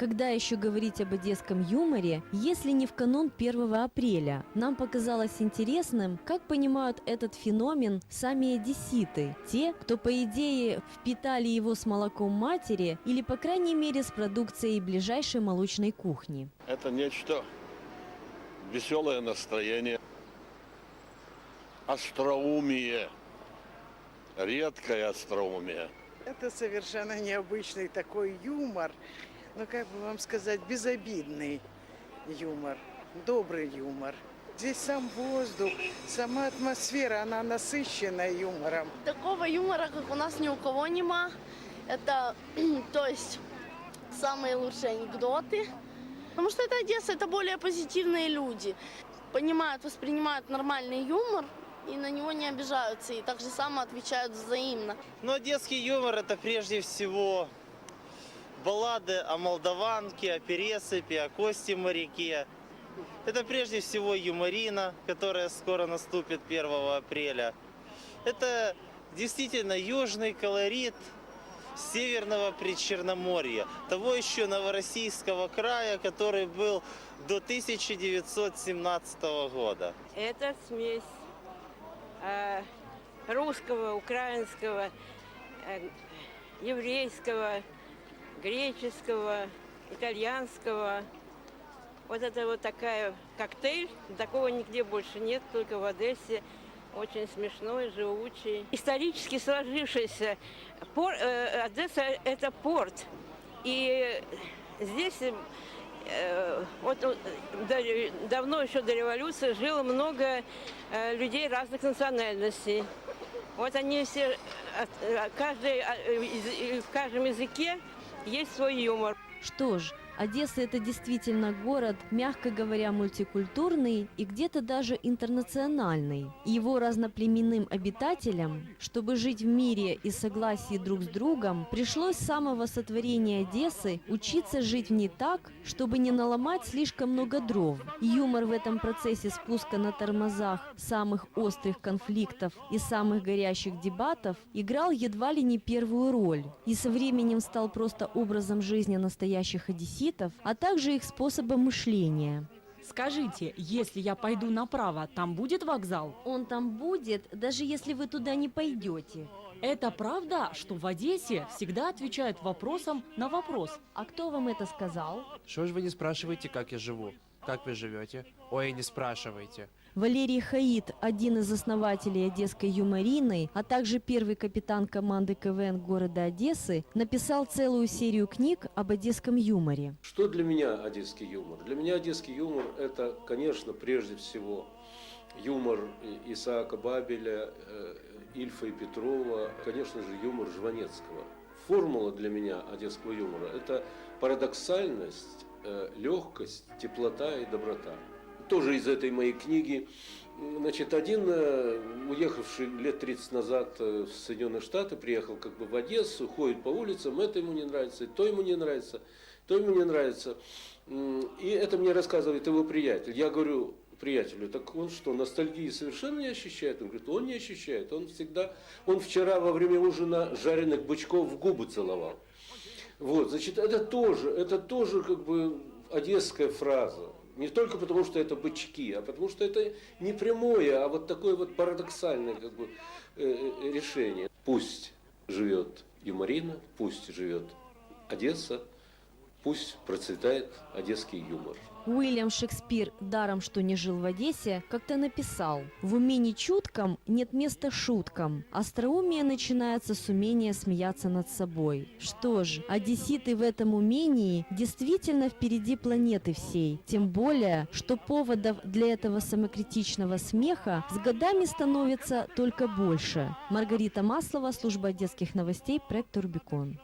Когда еще говорить об одесском юморе, если не в канун 1 апреля? Нам показалось интересным, как понимают этот феномен сами одесситы. Те, кто, по идее, впитали его с молоком матери или, по крайней мере, с продукцией ближайшей молочной кухни. Это нечто веселое настроение, остроумие, редкое остроумие. Это совершенно необычный такой юмор, ну как бы вам сказать, безобидный юмор, добрый юмор. Здесь сам воздух, сама атмосфера, она насыщена юмором. Такого юмора, как у нас, ни у кого нема. Это, то есть, самые лучшие анекдоты. Потому что это Одесса, это более позитивные люди. Понимают, воспринимают нормальный юмор и на него не обижаются. И так же само отвечают взаимно. Но детский юмор это прежде всего баллады о молдаванке, о пересыпе, о кости моряке. Это прежде всего юморина, которая скоро наступит 1 апреля. Это действительно южный колорит северного Причерноморья, того еще Новороссийского края, который был до 1917 года. Это смесь э, русского, украинского, э, еврейского, греческого, итальянского. Вот это вот такая коктейль, такого нигде больше нет, только в Одессе. Очень смешной, живучий. Исторически сложившийся пор- э, Одесса – это порт. И здесь э, вот э, до- давно еще до революции жило много э, людей разных национальностей. Вот они все, э, э, каждый, в каждом языке есть свой юмор. Что ж, Одесса это действительно город, мягко говоря, мультикультурный и где-то даже интернациональный. Его разноплеменным обитателям, чтобы жить в мире и согласии друг с другом, пришлось с самого сотворения Одессы учиться жить в ней так, чтобы не наломать слишком много дров. Юмор в этом процессе спуска на тормозах самых острых конфликтов и самых горящих дебатов играл едва ли не первую роль. И со временем стал просто образом жизни настоящих одесситов, а также их способом мышления. Скажите, если я пойду направо, там будет вокзал? Он там будет, даже если вы туда не пойдете. Это правда, что в Одессе всегда отвечают вопросом на вопрос? А кто вам это сказал? Что ж вы не спрашиваете, как я живу? Как вы живете? Ой, не спрашивайте. Валерий Хаид, один из основателей Одесской юморины, а также первый капитан команды КВН города Одессы, написал целую серию книг об одесском юморе. Что для меня одесский юмор? Для меня одесский юмор – это, конечно, прежде всего юмор Исаака Бабеля, э, Ильфа и Петрова, конечно же, юмор Жванецкого. Формула для меня одесского юмора – это парадоксальность, э, легкость, теплота и доброта. Тоже из этой моей книги. Значит, один, э, уехавший лет 30 назад э, в Соединенные Штаты, приехал как бы в Одессу, ходит по улицам, это ему не нравится, то ему не нравится, то ему не нравится. И это мне рассказывает его приятель. Я говорю приятелю, так он что, ностальгии совершенно не ощущает? Он говорит, он не ощущает, он всегда, он вчера во время ужина жареных бычков в губы целовал. Вот, значит, это тоже, это тоже как бы одесская фраза. Не только потому, что это бычки, а потому что это не прямое, а вот такое вот парадоксальное как бы, э, э, решение. Пусть живет юморина, пусть живет Одесса, пусть процветает одесский юмор. Уильям Шекспир, даром что не жил в Одессе, как-то написал «В умении чутком нет места шуткам. Остроумие начинается с умения смеяться над собой». Что ж, одесситы в этом умении действительно впереди планеты всей. Тем более, что поводов для этого самокритичного смеха с годами становится только больше. Маргарита Маслова, служба детских новостей, проект «Рубикон».